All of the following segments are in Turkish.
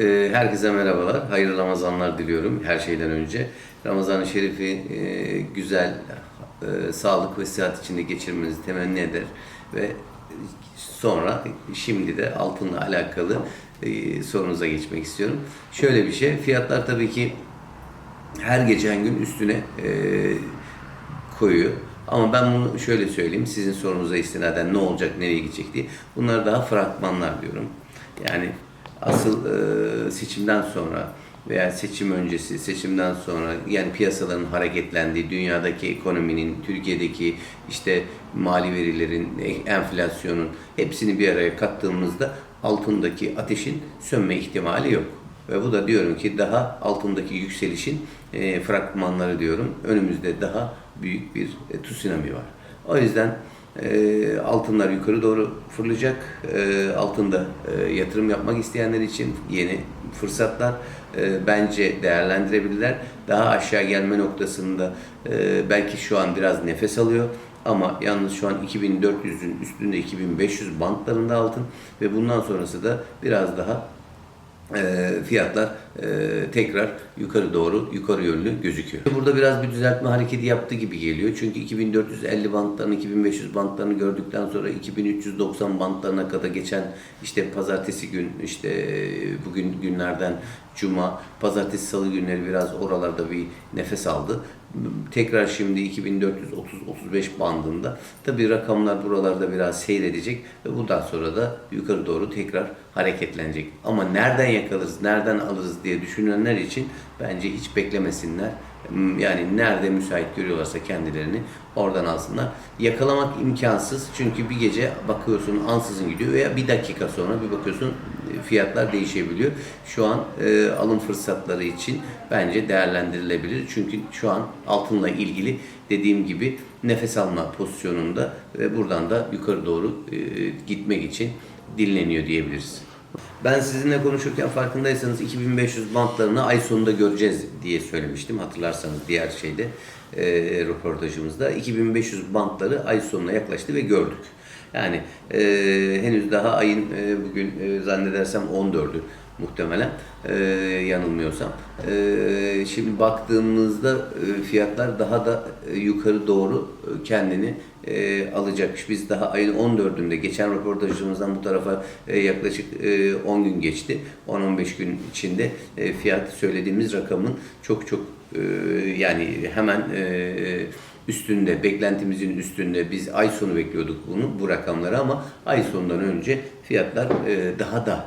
Ee, Herkese merhabalar, hayırlı Ramazanlar diliyorum her şeyden önce. Ramazan-ı Şerif'i e, güzel, e, sağlık ve sıhhat içinde geçirmenizi temenni eder ve sonra şimdi de altınla alakalı e, sorunuza geçmek istiyorum. Şöyle bir şey, fiyatlar tabii ki her geçen gün üstüne koyuyor. Ama ben bunu şöyle söyleyeyim, sizin sorunuza istinaden ne olacak, nereye gidecek diye. Bunlar daha fragmanlar diyorum. Yani asıl e, seçimden sonra veya seçim öncesi, seçimden sonra yani piyasaların hareketlendiği, dünyadaki ekonominin, Türkiye'deki işte mali verilerin, e- enflasyonun hepsini bir araya kattığımızda altındaki ateşin sönme ihtimali yok. Ve bu da diyorum ki daha altındaki yükselişin e, fragmanları diyorum. Önümüzde daha büyük bir e, tsunami var. O yüzden e, altınlar yukarı doğru fırlayacak. E, altında e, yatırım yapmak isteyenler için yeni fırsatlar e, bence değerlendirebilirler. Daha aşağı gelme noktasında e, belki şu an biraz nefes alıyor. Ama yalnız şu an 2400'ün üstünde 2500 bantlarında altın ve bundan sonrası da biraz daha e, fiyatlar e, tekrar yukarı doğru yukarı yönlü gözüküyor. Burada biraz bir düzeltme hareketi yaptı gibi geliyor. Çünkü 2450 bantlarını 2500 bantlarını gördükten sonra 2390 bantlarına kadar geçen işte pazartesi gün işte e, bugün günlerden cuma pazartesi salı günleri biraz oralarda bir nefes aldı. Tekrar şimdi 2430-35 bandında. Tabii rakamlar buralarda biraz seyredecek ve bundan sonra da yukarı doğru tekrar hareketlenecek. Ama nereden yakalarız, nereden alırız diye düşünenler için bence hiç beklemesinler. Yani nerede müsait görüyorlarsa kendilerini oradan alsınlar. Yakalamak imkansız çünkü bir gece bakıyorsun ansızın gidiyor veya bir dakika sonra bir bakıyorsun e, fiyatlar değişebiliyor. Şu an e, alım fırsatları için bence değerlendirilebilir. Çünkü şu an altınla ilgili dediğim gibi nefes alma pozisyonunda ve buradan da yukarı doğru e, gitmek için dinleniyor diyebiliriz. Ben sizinle konuşurken farkındaysanız 2500 bantlarını ay sonunda göreceğiz diye söylemiştim. Hatırlarsanız diğer şeyde e, röportajımızda 2500 bantları ay sonuna yaklaştı ve gördük. Yani e, henüz daha ayın e, bugün e, zannedersem 14'ü muhtemelen e, yanılmıyorsam. E, şimdi baktığımızda e, fiyatlar daha da e, yukarı doğru e, kendini e, alacakmış. Biz daha ayın 14'ünde geçen röportajımızdan bu tarafa e, yaklaşık e, 10 gün geçti. 10-15 gün içinde e, fiyat söylediğimiz rakamın çok çok e, yani hemen e, üstünde, beklentimizin üstünde. Biz ay sonu bekliyorduk bunu, bu rakamları ama ay sonundan önce fiyatlar e, daha da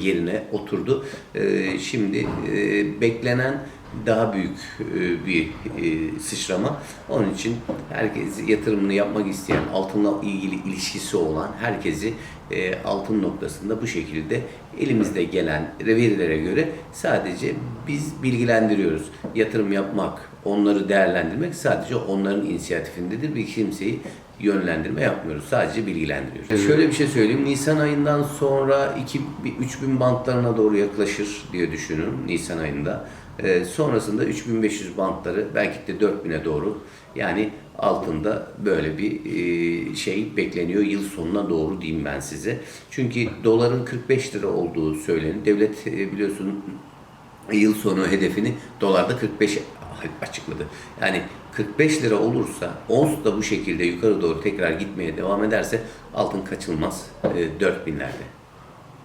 yerine oturdu. E, Şimdi e, beklenen daha büyük e, bir e, sıçrama. Onun için herkes yatırımını yapmak isteyen, altınla ilgili ilişkisi olan herkesi e, altın noktasında bu şekilde elimizde gelen verilere göre sadece biz bilgilendiriyoruz. Yatırım yapmak, onları değerlendirmek sadece onların inisiyatifindedir. Bir kimseyi yönlendirme yapmıyoruz. Sadece bilgilendiriyoruz. Şöyle bir şey söyleyeyim. Nisan ayından sonra 2 3000 bantlarına doğru yaklaşır diye düşünün Nisan ayında. Ee, sonrasında 3500 bantları belki de 4000'e doğru yani altında böyle bir e, şey bekleniyor yıl sonuna doğru diyeyim ben size. Çünkü doların 45 lira olduğu söyleniyor. Devlet e, biliyorsun yıl sonu hedefini dolarda 45 açıkladı. Yani 45 lira olursa ons da bu şekilde yukarı doğru tekrar gitmeye devam ederse altın kaçılmaz e, 4000'lerde.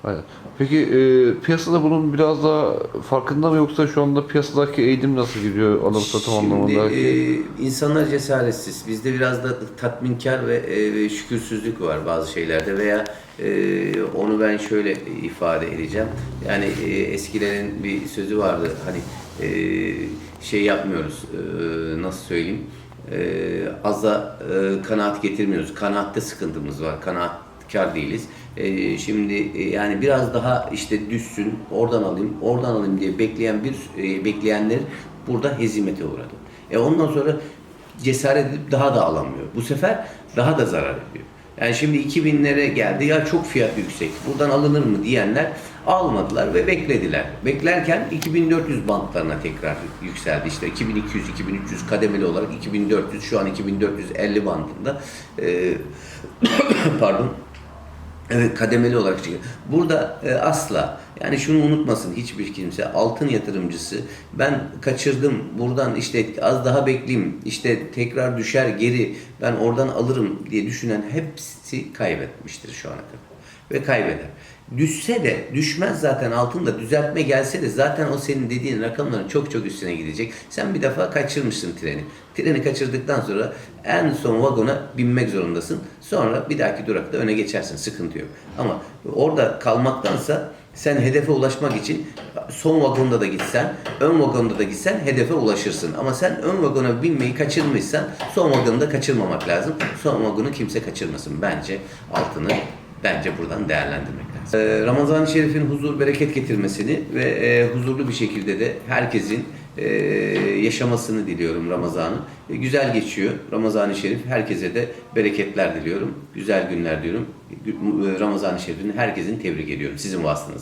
Aynen. Peki e, piyasada bunun biraz daha farkında mı yoksa şu anda piyasadaki eğilim nasıl gidiyor alım satım anlamında? Şimdi e, insanlar cesaretsiz. Bizde biraz da tatminkar ve e, şükürsüzlük var bazı şeylerde veya e, onu ben şöyle ifade edeceğim. Yani e, eskilerin bir sözü vardı. Hani e, şey yapmıyoruz. E, nasıl söyleyeyim? E, aza e, kanaat getirmiyoruz. Kanaatte sıkıntımız var. Kanaatkar değiliz. E, şimdi e, yani biraz daha işte düşsün, oradan alayım, oradan alayım diye bekleyen bir e, bekleyenler burada hezimete uğradı. E ondan sonra cesaret edip daha da alamıyor. Bu sefer daha da zarar ediyor. Yani şimdi 2000'lere geldi ya çok fiyat yüksek buradan alınır mı diyenler almadılar ve beklediler. Beklerken 2400 bantlarına tekrar yükseldi. İşte 2200, 2300 kademeli olarak 2400 şu an 2450 bandında. Ee, pardon Evet kademeli olarak çıkıyor. Burada e, asla Yani şunu unutmasın hiçbir kimse altın yatırımcısı ben kaçırdım buradan işte az daha bekleyeyim işte tekrar düşer geri ben oradan alırım diye düşünen hepsi kaybetmiştir şu ana kadar ve kaybeder. Düşse de düşmez zaten altında düzeltme gelse de zaten o senin dediğin rakamların çok çok üstüne gidecek. Sen bir defa kaçırmışsın treni. Treni kaçırdıktan sonra en son vagona binmek zorundasın. Sonra bir dahaki durakta öne geçersin. Sıkıntı yok. Ama orada kalmaktansa sen hedefe ulaşmak için son vagonda da gitsen, ön vagonda da gitsen hedefe ulaşırsın. Ama sen ön vagona binmeyi kaçırmışsan son vagonu da kaçırmamak lazım. Son vagonu kimse kaçırmasın. Bence altını bence buradan değerlendirmek lazım. Ee, Ramazan-ı Şerif'in huzur, bereket getirmesini ve e, huzurlu bir şekilde de herkesin e, yaşamasını diliyorum Ramazan'ı. E, güzel geçiyor Ramazan-ı Şerif. Herkese de bereketler diliyorum. Güzel günler diyorum. Ramazan-ı Şerif'ini herkesin tebrik ediyorum. Sizin vasıtanız.